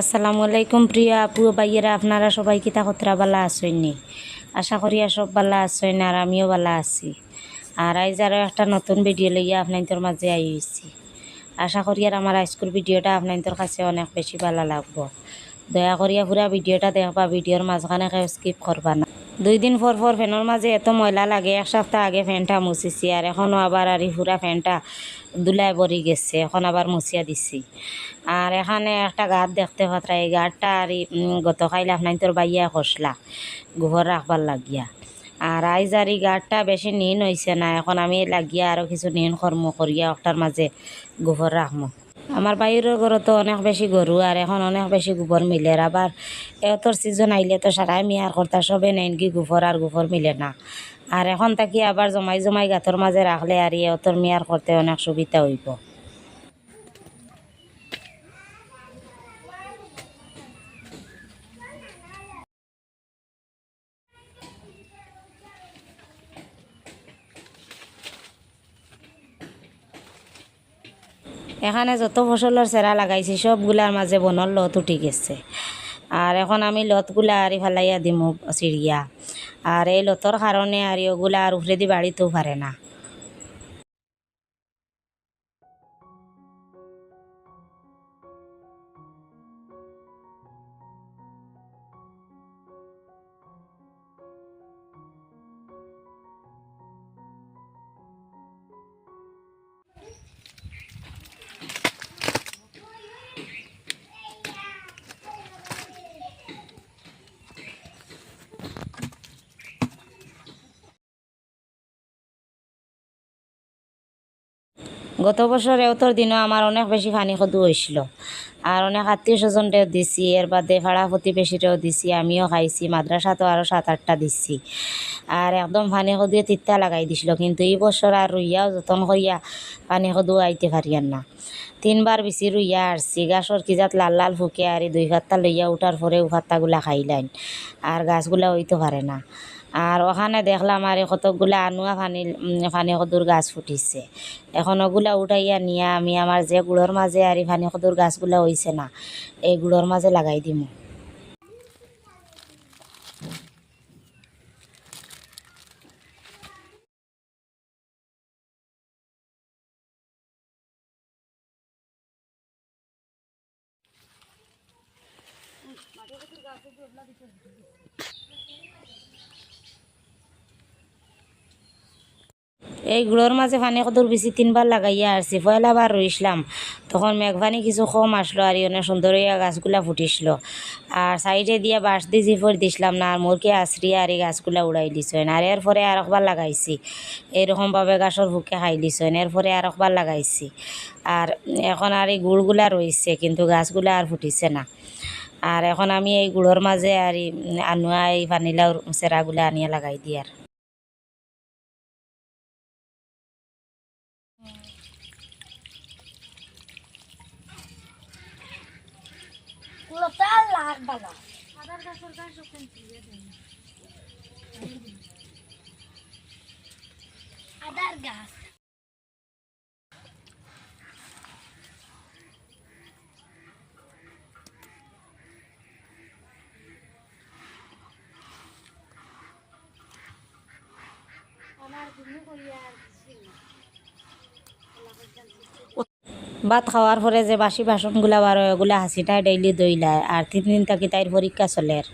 আসসালামু আলাইকুম প্রিয় আপু ও ভাইয়েরা, আপনারা সবাই কিতা কতরা বালা আসইনি আশা করি সব বালা আসইন আর আমিও বালা আছি। আর আইজ আরও একটা নতুন ভিডিও লইয়া আপনাদের মাঝে আই হয়েছি আশা করি আর আমার আজকের ভিডিওটা আপনাদের কাছে অনেক বেশি ভালো লাগবো। দয়া করিয়া পুরা ভিডিওটা দেখবা ভিডিওর মাঝখানে কেউ স্কিপ করবা না। দুই দিন পর পর ফ্যানের মাঝে এত ময়লা লাগে, এক সপ্তাহ আগে ফ্যানটা মুছিছি, আর এখনও আবার আর পুরা ফ্যানটা দুলায় ভরি গেছে, এখন আবার মুছিয়া দিছি। আর এখানে একটা গাছ দেখতে পাত্রা এই গাছটা আর গতকাল আপনার তোর বাইয়া খসলা, গোবর রাখবার লাগিয়া। আর আইজ আর এই গাছটা বেশি নিন হয়েছে না, এখন আমি লাগিয়া আরও কিছু নিন কর্ম করিয়া ওটার মাঝে গোবর রাখব আমার বাইরের ঘরে তো অনেক বেশি গরু, আর এখন অনেক বেশি গোবর মিলে আবার এতর সিজন আইলে তো সারাই মিয়ার কর্তা, সবে নেন কি গোবর আর গোবর মিলে না। আর এখন তাকি আবার জমাই জমাই গাঁতর মাঝে রাখলে আর এতর মিয়ার করতে অনেক সুবিধা হইব। এখানে যত ফসলের চেরা লাগাইছি সবগুলার মাঝে বনর লত উঠি গেছে। আর এখন আমি লতগুলা আর ফেলাইয়া দিমু চিড়িয়া আর এই লতর কারণে আর ওগুলা আর উফরে দিয়ে বাড়িতেও পারে না। গত বছর এওতর দিনও আমার অনেক বেশি পানি খদু হয়েছিল আর অনেক আত্মীয় স্বজনরেও দিছি, এর বাদে ভাড়া প্রতিবেশীরেও দিছি, আমিও খাইছি, মাদ্রাসাতেও আরও সাত আটটা দিছি। আর একদম পানি খদুয়ে তিত্তা লাগাই দিছিল, কিন্তু এই বছর আর রুইয়াও যতন করিয়া পানি খদু আইতে পারিয়ান না। তিনবার বেশি রুইয়া আসছি গাছর কিজাত লাল লাল ফুকে আর দুই ভাত্তা লইয়া উঠার পরে ও ভাত্তাগুলা খাইলাইন আর গাছগুলা হইতে পারে না। আর ওখানে দেখলাম আর কতকগুলা আনুয়া ফানি ফানি কদুর গাছ ফুটিছে। এখন ওগুলা উঠাইয়া নিয়া আমি আমার যে গুড়োর মাঝে আর ফানি কদুর গাছগুলা হইছে না, এই গুড়োর মাঝে লাগাই দিমু। এই গুড়োর মাঝে পানি কদুর বেশি তিনবার লাগাইয়া আসছি পয়লা বার রইসলাম তখন মেঘপানি কিছু কম আসলো আর অনেক সুন্দর হইয়া গাছগুলা ফুটিছিল। আর সাইডে দিয়া বাঁশ দিয়ে জিফর দিছিলাম না আর মোরকে আশ্রিয়া আর এই গাছগুলা উড়াই দিছেন আর এরপরে আর একবার লাগাইছি। এরকমভাবে গাছর বুকে খাই দিছেন এরপরে আর একবার লাগাইছি। আর এখন আর এই গুড়গুলা রইছে কিন্তু গাছগুলা আর ফুটিছে না। আর এখন আমি এই গুড়োর মাঝে আর আনুয়া এই ভানিলার চেরাগুলা আনিয়া লাগাই দিই আর Lotal লাগ বালা আদার গাছ আমার দিনে করিয়া আর কিছু না ভাত খাওয়ার পরে যে বাসি বাসনগুলা বার ওগুলা হাসিটাই ডেইলি দইলায় আর তিন দিন থাকি তাইর পরীক্ষা চলের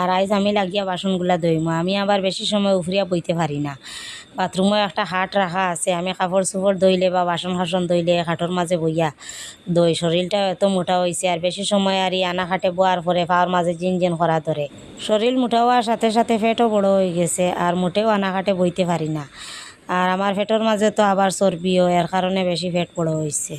আর আইজ আমি লাগিয়া বাসনগুলা দইমো। আমি আবার বেশি সময় উফরিয়া বইতে পারি না। বাথরুমে একটা হাট রাখা আছে। আমি কাপড় চোপড় দইলে বা বাসন সাসন দইলে হাটর মাঝে বইয়া দই। শরীরটা এত মোটা হয়েছে আর বেশি সময় আর আনা খাটে বোয়ার পরে পাওয়ার মাঝে জিন জিন করা ধরে। শরীর মোটা হওয়ার সাথে সাথে পেটও বড় হয়ে গেছে আর মোটেও আনা খাটে বইতে পারি না। আর আমার পেটের মাঝে তো আবার চর্বিও এর কারণে বেশি পেট বড় হয়েছে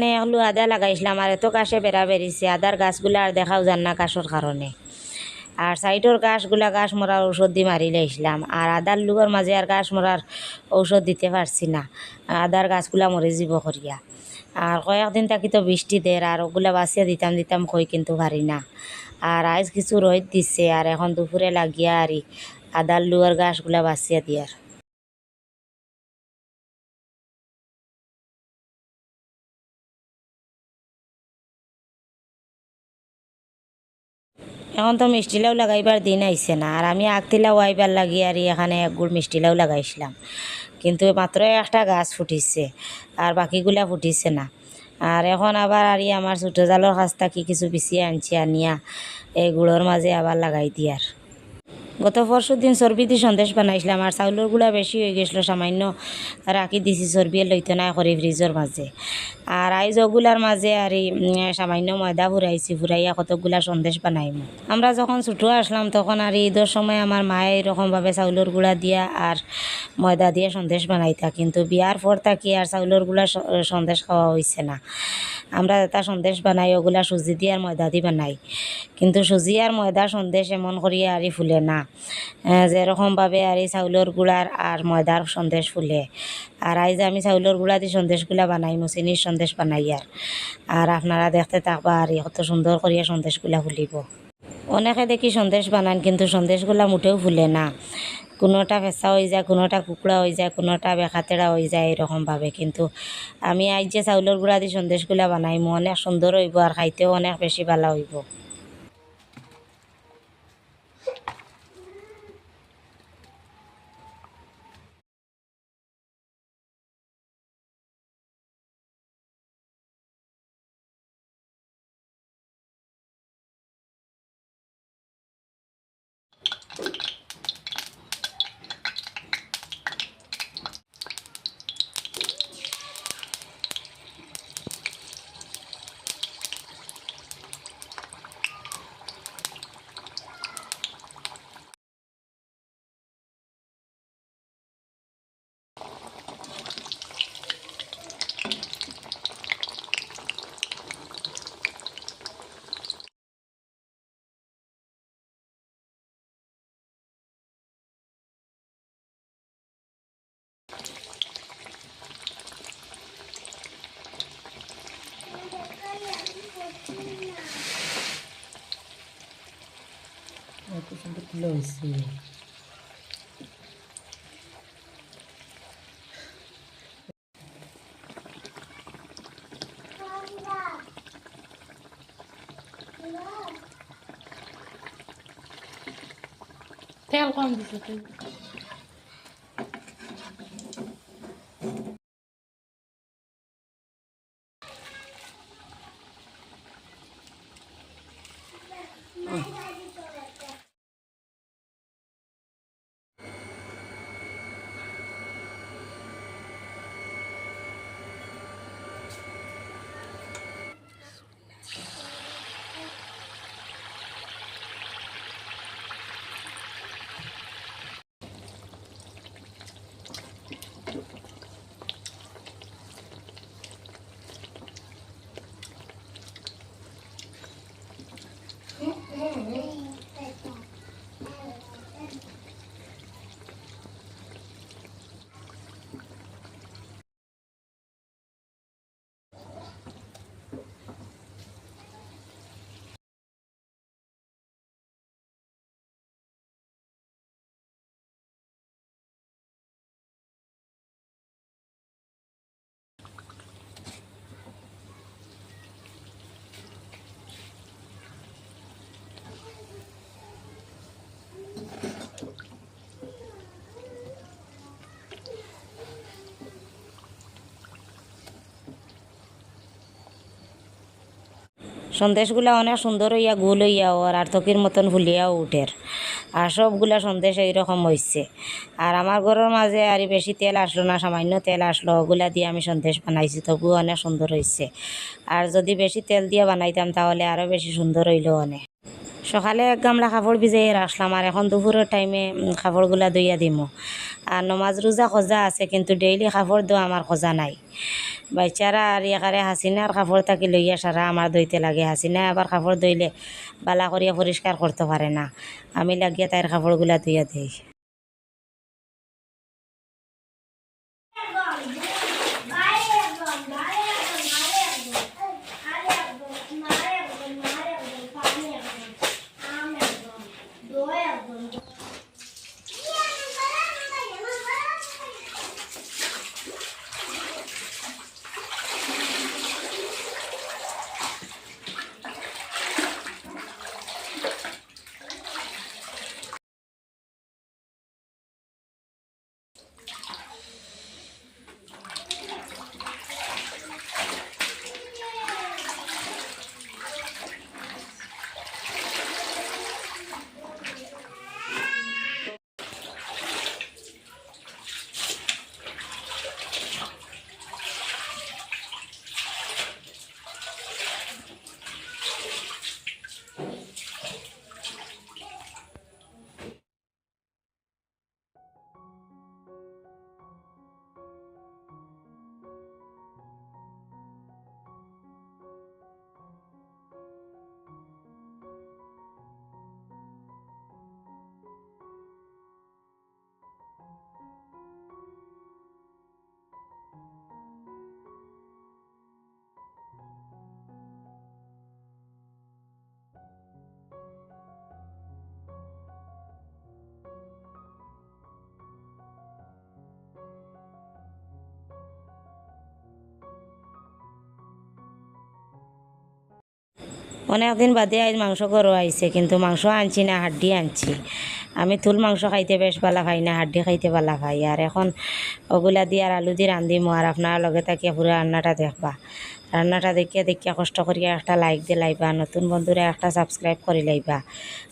এখানে হলো আদা লাগাইছিলাম আর এত গাছে বেড়া বেরিয়েছে। আদার গাছগুলো আর দেখাও যান না গাছর কারণে। আর সাইডের গাছগুলা গাছ মরার ঔষধ দিয়ে মারি লাইছিলাম। আর আদার লুগর মাঝে আর গাছ মরার ঔষধ দিতে পারছি না। আদার গাছগুলা মরে যাব করিয়া। আর কয়েকদিন থাকি তো বৃষ্টি দের আর ওগুলা বাঁচিয়ে দিতাম দিতাম কই কিন্তু পারি না। আর আজ কিছু রোদ দিচ্ছে আর এখন দুপুরে লাগিয়া আর আদার লুয়ার গাছগুলা বাঁচিয়ে দিয়ার। এখন তো মিষ্টিলাও লাগাইবার দিন আইসে না। আর আমি আগতিলাও আইবার লাগি আর এখানে এক গুড় মিষ্টিলাও লাগাইছিলাম। কিন্তু মাত্র একটা গাছ ফুটিছে আর বাকিগুলা ফুটিছে না। আর এখন আবার আর আমার ছোটো জালের কাছ থাকি কিছু পিছিয়ে আনছি আনিয়া এই গুড়োর মাঝে আবার লাগাই দিয়ার গত পরশু দিন দিয়ে সন্দেশ বানাইছিলাম আর চাউলের গুঁড়া বেশি হয়ে গেছিল, সামান্য রাখি দিছি চর্বিয়ে লইতে নাই করে ফ্রিজের মাঝে আর আইজ ওগুলার মাঝে আর সামান্য ময়দা ফুরাইছি ফুরাইয়া কতগুলা সন্দেশ বানাইম। আমরা যখন ছুটো আসলাম, তখন আর ঈদের সময় আমার মায়ে এরকমভাবে চাউলের গুঁড়া দিয়া আর ময়দা দিয়ে সন্দেশ বানাইতা। কিন্তু বিয়ার পর থাকি আর চাউলেরগুলা সন্দেশ খাওয়া হয়েছে না। আমরা এটা সন্দেশ বানাই ওগুলা সুজি দিয়ে আর ময়দা দিয়ে বানাই। কিন্তু সুজি আর ময়দা সন্দেশ এমন করিয়া আর ই ফুলে না। যেরকমভাবে আর এই চাউলের গুঁড়ার আর ময়দার সন্দেশ ফুলে। আর আইজ আমি চাউলের গুড়া দিয়ে সন্দেশগুলা বানাই চিনির সন্দেশ বানাই আর আর আপনারা দেখতে থাকবা আর কত সুন্দর করিয়া সন্দেশগুলা ফুলিব। অনেকে দেখি সন্দেশ বানান, কিন্তু সন্দেশগুলা মুঠেও ফুলে না। কোনোটা ফেঁচা হয়ে যায়, কোনোটা কুকুড়া হয়ে যায়, কোনোটা বেখাতেড়া হয়ে যায় এরকমভাবে কিন্তু আমি আজ যে চাউলের গুঁড়া দিয়ে সন্দেশগুলা বানাইমু অনেক সুন্দর হইব আর খাইতেও অনেক বেশি ভালো হইব। এত সুন্দর ফুল হয়েছে তেল কম সন্দেশগুলা অনেক সুন্দর হইয়া গোল হইয়া ওর আর থকির মতন ফুলিয়াও উঠের। আর সবগুলা সন্দেশ এইরকম হয়েছে আর আমার ঘরের মাঝে আর বেশি তেল আসলো না, সামান্য তেল আসলো, ওগুলা দিয়ে আমি সন্দেশ বানাইছি, তবুও অনেক সুন্দর হয়েছে আর যদি বেশি তেল দিয়ে বানাইতাম তাহলে আরও বেশি সুন্দর হইল অনেক। সকালে এক গামলা কাপড় ভিজাই রাখলাম আর এখন দুপুরের টাইমে কাপড়গুলা দইয়া দিমু। আর নমাজ রোজা খোঁজা আছে, কিন্তু ডেইলি কাপড় দেওয়া আমার খোঁজা নাই। বাচ্চারা আর একারে হাসিনার কাপড় থাকি লইয়া সারা আমার দইতে লাগে। হাসিনা আবার কাপড় দইলে বালা করিয়া পরিষ্কার করতে পারে না। আমি লাগিয়া তাইর কাপড়গুলা ধুইয়া দিই। অনেকদিন বাদে আজ মাংস গরু আইছে, কিন্তু মাংস আনছি না, হাড্ডি আনছি। আমি থুল মাংস খাইতে বেশ ভালো খাই না, হাড্ডি খাইতে ভালো খাই। আর এখন ওগুলা দিয়ে আর আলু দিয়ে রান্ধিম আর আপনার লগে থাকিয়া পুরো রান্নাটা দেখবা। রান্নাটা দেখিয়া দেখিয়া কষ্ট করিয়া একটা লাইক দিয়ে লাইবা, নতুন বন্ধুরা একটা সাবস্ক্রাইব করে লাইবা।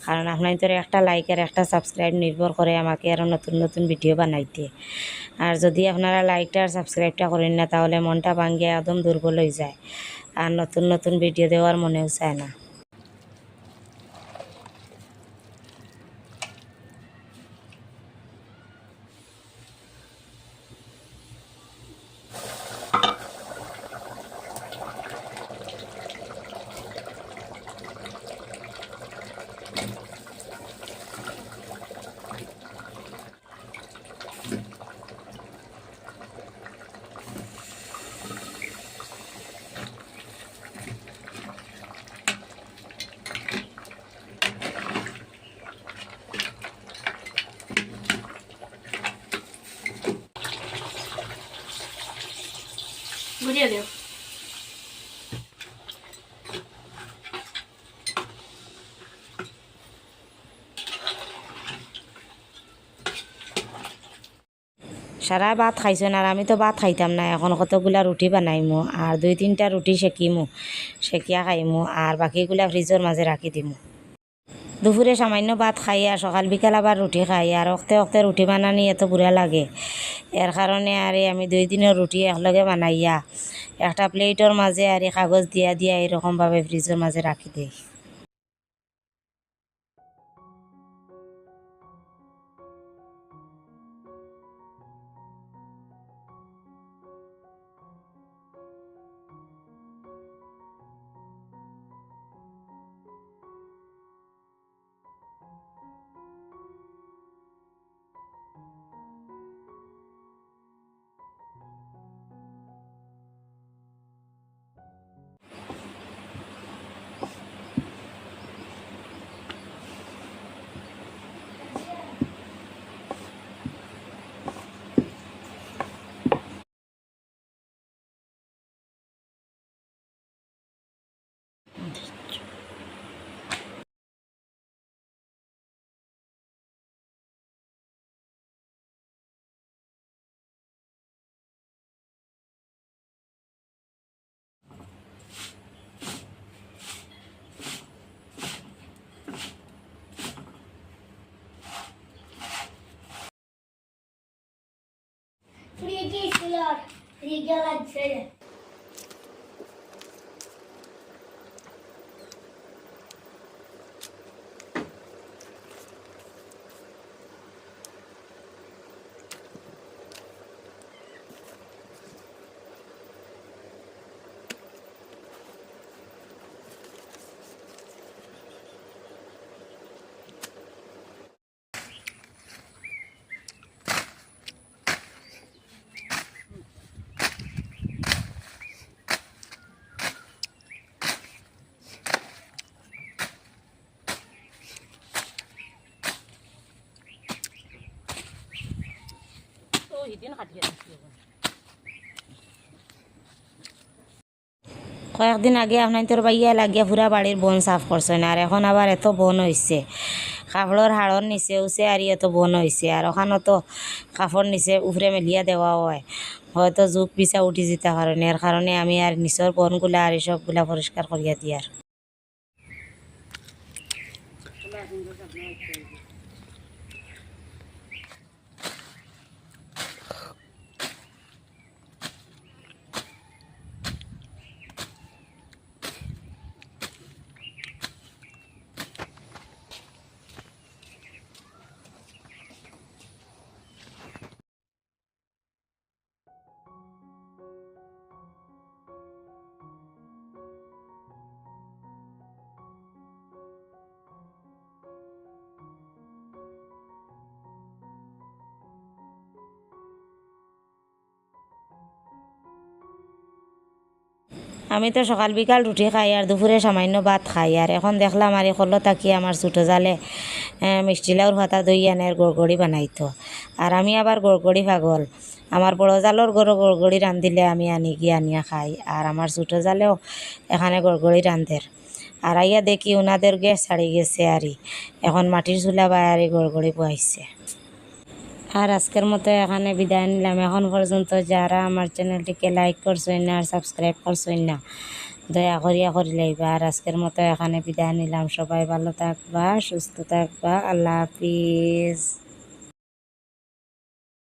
কারণ আপনার তোর একটা লাইক আর একটা সাবস্ক্রাইব নির্ভর করে আমাকে আরও নতুন নতুন ভিডিও বানাইতে। আর যদি আপনারা লাইকটা আর সাবস্ক্রাইবটা করেন না, তাহলে মনটা ভাঙ্গিয়া একদম দুর্বল হয়ে যায়। আর নতুন নতুন ভিডিও দেওয়ার মনেও চায় না। সারা ভাত খাইছেন আর আমি তো ভাত খাইতাম না এখন কতগুলা রুটি বানাইমু আর দুই তিনটা রুটি সেকিমু সেকিয়া খাইমু আর বাকিগুলা ফ্রিজের মাঝে রাখি দিমু। দুপুরে সামান্য ভাত খাই আর সকাল বিকাল আবার রুটি খাই। আর অক্তে অক্তে রুটি বানানি এত বুড়া লাগে। এর কারণে আর আমি দুই দিনের রুটি একলগে বানাইয়া একটা প্লেটের মাঝে আর কাগজ দিয়া দিয়া এরকমভাবে ফ্রিজের মাঝে রাখি यार ये क्या কয়েকদিন আগে আপনার তোর বাইয়া লাগিয়া পুরা বাড়ির বন সাফ করছেন আর এখন আবার এত বন হয়েছে কাপড়ের হাড়র নিচে উচে আর এত বন হয়েছে আর ওখানে তো কাপড় নিচে উপরে মেলিয়া দেওয়া হয়। হয়তো যুগ পিছা উঠি যেতে কারণে এর কারণে আমি আর নিচের বনগুলা আর সবগুলা পরিষ্কার করিয়া দিই আমি তো সকাল বিকাল রুটি খাই আর দুপুরে সামান্য ভাত খাই আর এখন দেখলাম আর কল তাকি আমার ছোটো জালে মিষ্টি লাউর ভাতা দই আনের গড়গড়ি বানাইতো। আর আমি আবার গড়গড়ি পাগল। আমার বড় জালর গড় গড়গড়ি রান্ধিলে আমি আনি গিয়ে আনিয়া খাই। আর আমার ছোটো জালেও এখানে গড়গড়ি রান্ধের আর আইয়া দেখি ওনাদের গ্যাস ছাড়ি গেছে আরই এখন মাটির চুলা বাইরে গড়গড়ি বহাইছে আর আজকের মতো এখানে বিদায় নিলাম। এখন পর্যন্ত যারা আমার চ্যানেলটিকে লাইক করছেন না আর সাবস্ক্রাইব করছেন না, দয়া করিয়া করি লাইবা। আর আজকের মতো এখানে বিদায় নিলাম। সবাই ভালো থাকবা, সুস্থ থাকবা। আল্লাহ হাফিজ।